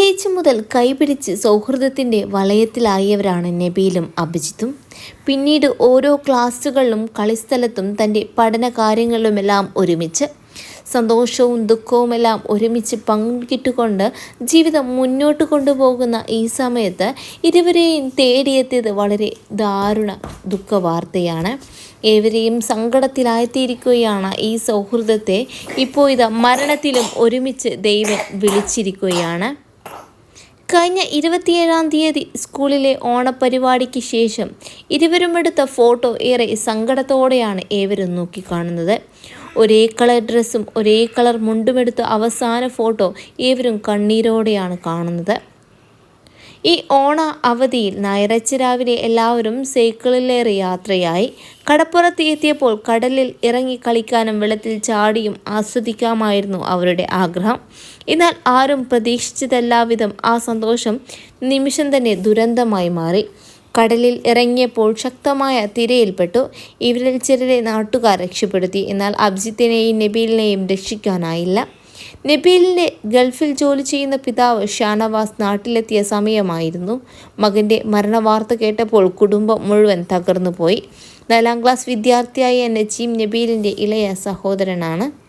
K മുതൽ കൈപിടിച്ച് സൗഹൃദത്തിന്റെ വലയത്തിലായവരാണ് നബീലും അഭിജിത്തും. പിന്നീട് ഓരോ ക്ലാസ്സുകളിലും കളിസ്ഥലത്തും തന്റെ പഠന കാര്യങ്ങളിലുമെല്ലാം ഒരുമിച്ച് സന്തോഷവും ദുഃഖവുമെല്ലാം ഒരുമിച്ച് പങ്കിട്ടുകൊണ്ട് ജീവിതം മുന്നോട്ട് കൊണ്ടുപോകുന്ന ഈ സമയത്ത് ഇരുവരെയും തേടിയെത്തിയത് വളരെ ദാരുണ ദുഃഖവാർത്തയാണ്. ഏവരെയും സങ്കടത്തിലായിത്തീരിക്കുകയാണ് ഈ സൗഹൃദത്തെ. ഇപ്പോൾ ഇത് മരണത്തിലും ഒരുമിച്ച് ദൈവം വിളിച്ചിരിക്കുകയാണ്. കഴിഞ്ഞ ഇരുപത്തിയേഴാം തീയതി സ്കൂളിലെ ഓണപരിപാടിക്ക് ശേഷം ഇരുവരും എടുത്ത ഫോട്ടോ ഏറെ സങ്കടത്തോടെയാണ് ഏവരും നോക്കിക്കാണുന്നത്. ഒരേ കളർ ഡ്രസ്സും ഒരേ കളർ മുണ്ടുമെടുത്ത അവസാന ഫോട്ടോ ഏവരും കണ്ണീരോടെയാണ് കാണുന്നത്. ഈ ഓണ അവധിയിൽ ഞായറാഴ്ച രാവിലെ എല്ലാവരും സൈക്കിളിലേറെ യാത്രയായി. കടപ്പുറത്ത് എത്തിയപ്പോൾ കടലിൽ ഇറങ്ങി കളിക്കാനും വെള്ളത്തിൽ ചാടിയും ആസ്വദിക്കാമായിരുന്നു അവരുടെ ആഗ്രഹം. എന്നാൽ ആരും പ്രതീക്ഷിച്ചതെല്ലാവിധം ആ സന്തോഷം നിമിഷം തന്നെ ദുരന്തമായി മാറി. കടലിൽ ഇറങ്ങിയപ്പോൾ ശക്തമായ തിരയിൽപ്പെട്ടു. ഇവരിൽ ചിലരെ നാട്ടുകാർ രക്ഷപ്പെടുത്തി. എന്നാൽ അഭിജിത്തിനെയും നബീലിനെയും രക്ഷിക്കാനായില്ല. നബീലിന്റെ ഗൾഫിൽ ജോലി ചെയ്യുന്ന പിതാവ് ഷാനവാസ് നാട്ടിലെത്തിയ സമയമായിരുന്നു. മകന്റെ മരണവാർത്ത കേട്ടപ്പോൾ കുടുംബം മുഴുവൻ തകർന്നുപോയി. നാലാം ക്ലാസ് വിദ്യാർത്ഥിയായ നജീം നബീലിന്റെ ഇളയ സഹോദരനാണ്.